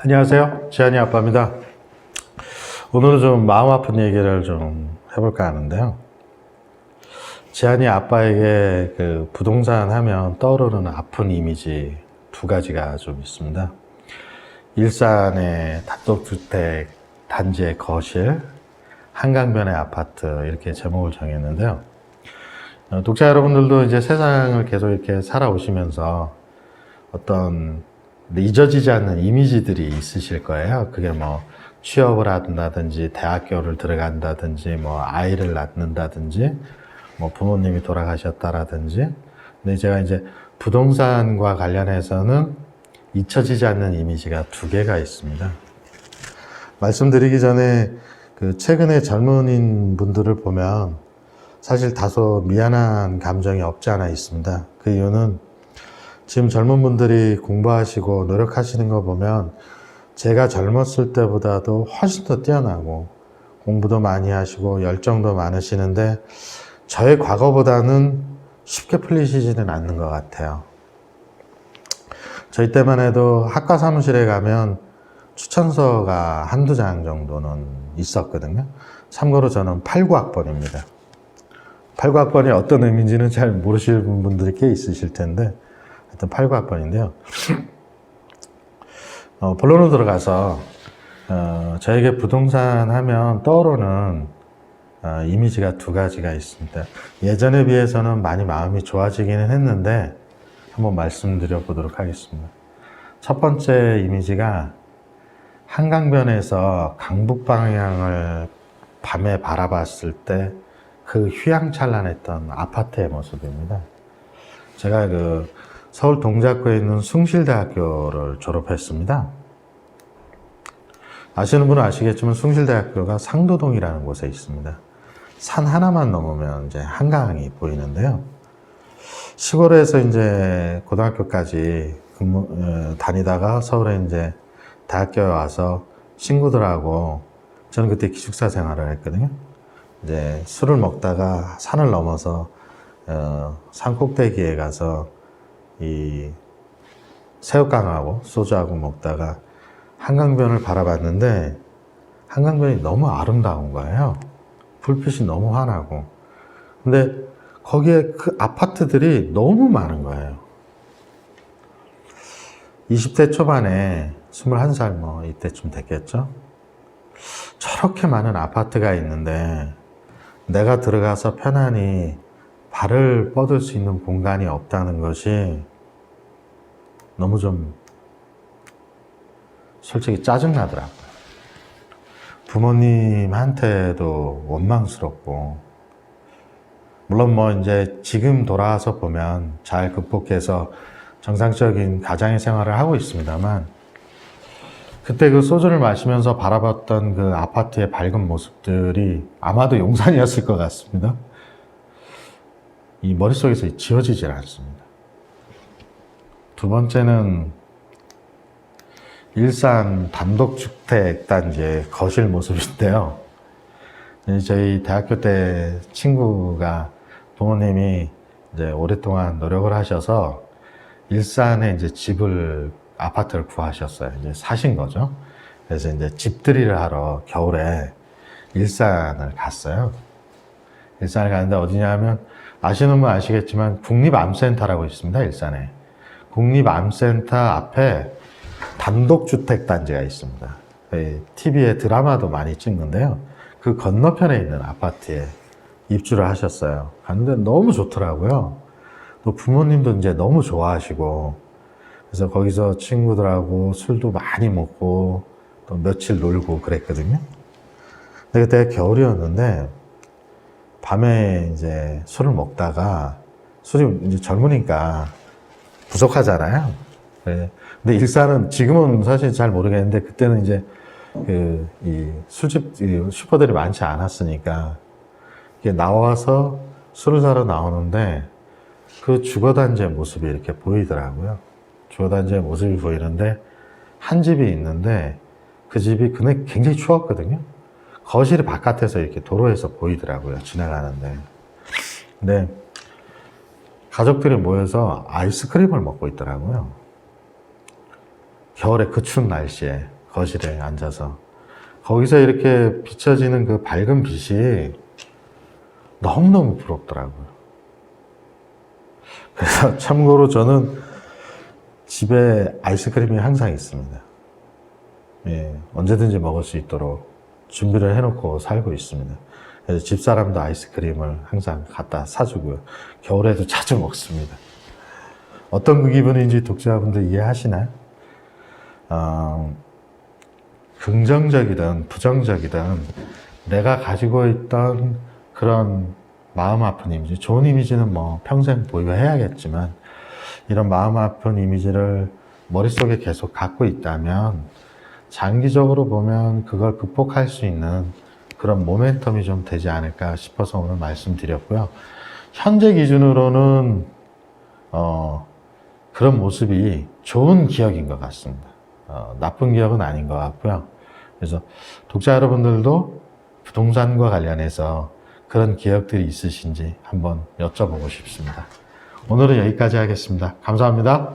안녕하세요. 지한이 아빠입니다. 오늘은 좀 마음 아픈 얘기를 좀 해볼까 하는데요. 지한이 아빠에게 그 부동산 하면 떠오르는 아픈 이미지 두 가지가 좀 있습니다. 일산의 단독주택 단지의 거실, 한강변의 아파트 이렇게 제목을 정했는데요. 어, 독자 여러분들도 이제 세상을 계속 이렇게 살아오시면서 어떤 잊어지지 않는 이미지들이 있으실 거예요. 그게 뭐 취업을 한다든지 대학교를 들어간다든지 뭐 아이를 낳는다든지 뭐 부모님이 돌아가셨다라든지 근데 제가 이제 부동산과 관련해서는 잊혀지지 않는 이미지가 두 개가 있습니다. 말씀드리기 전에 그 최근에 젊은인 분들을 보면 사실 다소 미안한 감정이 없지 않아 있습니다. 그 이유는 지금 젊은 분들이 공부하시고 노력하시는 거 보면 제가 젊었을 때보다도 훨씬 더 뛰어나고 공부도 많이 하시고 열정도 많으시는데 저의 과거보다는 쉽게 풀리시지는 않는 것 같아요. 저희 때만 해도 학과 사무실에 가면 추천서가 한두 장 정도는 있었거든요. 참고로 저는 89학번입니다. 89학번이 어떤 의미인지는 잘 모르시는 분들이 꽤 있으실 텐데 하여튼 89학번인데요. 어, 본론으로 들어가서 어, 저에게 부동산 하면 떠오르는 어, 이미지가 두 가지가 있습니다. 예전에 비해서는 많이 마음이 좋아지기는 했는데 한번 말씀드려 보도록 하겠습니다. 첫 번째 이미지가 한강변에서 강북 방향을 밤에 바라봤을 때그 휘황찬란했던 아파트의 모습입니다. 제가 그 서울 동작구에 있는 숭실대학교를 졸업했습니다. 아시는 분은 아시겠지만 숭실대학교가 상도동이라는 곳에 있습니다. 산 하나만 넘으면 이제 한강이 보이는데요. 시골에서 이제 고등학교까지 근무, 어, 다니다가 서울에 이제 대학교에 와서 친구들하고 저는 그때 기숙사 생활을 했거든요. 이제 술을 먹다가 산을 넘어서 어, 산 꼭대기에 가서 이 새우깡하고 소주하고 먹다가 한강변을 바라봤는데 한강변이 너무 아름다운 거예요. 불빛이 너무 환하고. 근데 거기에 그 아파트들이 너무 많은 거예요. 20대 초반에 21살 뭐 이때쯤 됐겠죠? 저렇게 많은 아파트가 있는데 내가 들어가서 편안히 발을 뻗을 수 있는 공간이 없다는 것이 너무 좀 솔직히 짜증나더라고요. 부모님한테도 원망스럽고, 물론 뭐 이제 지금 돌아와서 보면 잘 극복해서 정상적인 가장의 생활을 하고 있습니다만, 그때 그 소주를 마시면서 바라봤던 그 아파트의 밝은 모습들이 아마도 용산이었을 것 같습니다. 이 머릿속에서 지워지질 않습니다. 두 번째는 일산 단독주택 단지의 거실 모습인데요. 저희 대학교 때 친구가 부모님이 이제 오랫동안 노력을 하셔서 일산에 이제 집을 아파트를 구하셨어요. 이제 사신 거죠. 그래서 이제 집들이를 하러 겨울에 일산을 갔어요. 일산을 가는데 어디냐면 아시는 분 아시겠지만 국립암센터라고 있습니다. 일산에. 국립암센터 앞에 단독주택 단지가 있습니다. TV에 드라마도 많이 찍는데요. 그 건너편에 있는 아파트에 입주를 하셨어요. 갔는데 너무 좋더라고요. 또 부모님도 이제 너무 좋아하시고, 그래서 거기서 친구들하고 술도 많이 먹고, 또 며칠 놀고 그랬거든요. 근데 그때 겨울이었는데, 밤에 이제 술을 먹다가, 술이 이제 젊으니까 부족하잖아요. 네. 근데 일산은 지금은 사실 잘 모르겠는데 그때는 이제 그 이 술집 이 슈퍼들이 많지 않았으니까 이게 나와서 술을 사러 나오는데 그 주거단지의 모습이 이렇게 보이더라고요. 주거단지의 모습이 보이는데 한 집이 있는데 그 집이 그날 굉장히 추웠거든요. 거실이 바깥에서 이렇게 도로에서 보이더라고요. 지나가는데. 근데 가족들이 모여서 아이스크림을 먹고 있더라고요. 겨울에 그 추운 날씨에 거실에 앉아서 거기서 이렇게 비춰지는 그 밝은 빛이 너무너무 부럽더라고요. 그래서 참고로 저는 집에 아이스크림이 항상 있습니다. 예, 언제든지 먹을 수 있도록 준비를 해놓고 살고 있습니다. 그래서 집사람도 아이스크림을 항상 갖다 사주고요. 겨울에도 자주 먹습니다. 어떤 그 기분인지 독자분들 이해하시나요? 어, 긍정적이든 부정적이든 내가 가지고 있던 그런 마음 아픈 이미지, 좋은 이미지는 뭐 평생 보유해야겠지만 이런 마음 아픈 이미지를 머릿속에 계속 갖고 있다면 장기적으로 보면 그걸 극복할 수 있는 그런 모멘텀이 좀 되지 않을까 싶어서 오늘 말씀드렸고요. 현재 기준으로는 어, 그런 모습이 좋은 기억인 것 같습니다. 어, 나쁜 기억은 아닌 것 같고요. 그래서 독자 여러분들도 부동산과 관련해서 그런 기억들이 있으신지 한번 여쭤보고 싶습니다. 오늘은 여기까지 하겠습니다. 감사합니다.